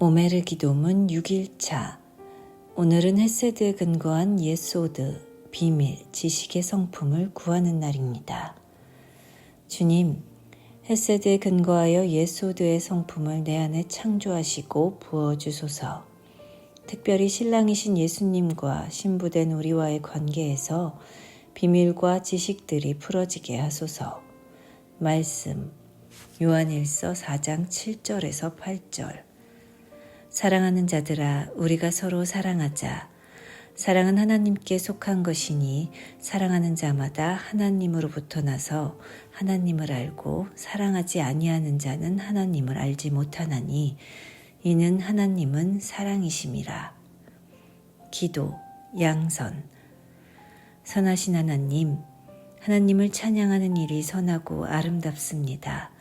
오메르 기도문 6일차 오늘은 헤세드에 근거한 예소드, 비밀, 지식의 성품을 구하는 날입니다. 주님, 헤세드에 근거하여 예소드의 성품을 내 안에 창조하시고 부어주소서. 특별히 신랑이신 예수님과 신부된 우리와의 관계에서 비밀과 지식들이 풀어지게 하소서. 말씀 요한일서 4장 7절에서 8절 사랑하는 자들아 우리가 서로 사랑하자. 사랑은 하나님께 속한 것이니 사랑하는 자마다 하나님으로부터 나서 하나님을 알고 사랑하지 아니하는 자는 하나님을 알지 못하나니 이는 하나님은 사랑이심이라. 기도 양선. 선하신 하나님 하나님을 찬양하는 일이 선하고 아름답습니다.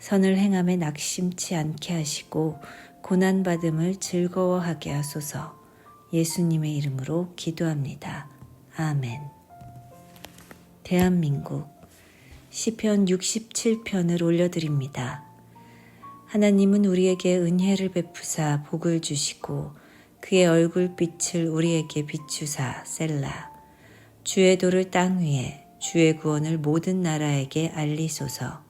선을 행함에 낙심치 않게 하시고 고난받음을 즐거워하게 하소서 예수님의 이름으로 기도합니다. 아멘. 대한민국 시편 67편을 올려드립니다. 하나님은 우리에게 은혜를 베푸사 복을 주시고 그의 얼굴빛을 우리에게 비추사 셀라 주의 도를 땅 위에 주의 구원을 모든 나라에게 알리소서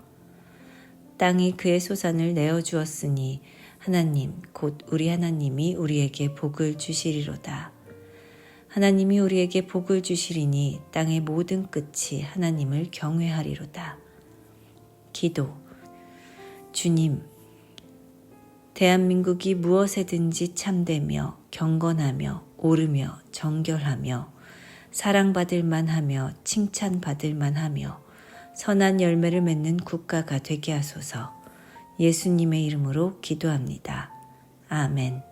땅이 그의 소산을 내어 주었으니 하나님, 곧 우리 하나님이 우리에게 복을 주시리로다. 하나님이 우리에게 복을 주시리니 땅의 모든 끝이 하나님을 경외하리로다. 기도. 주님, 대한민국이 무엇에든지 참되며 경건하며 오르며 정결하며 사랑받을 만하며 칭찬받을 만하며 선한 열매를 맺는 국가가 되게 하소서. 예수님의 이름으로 기도합니다. 아멘.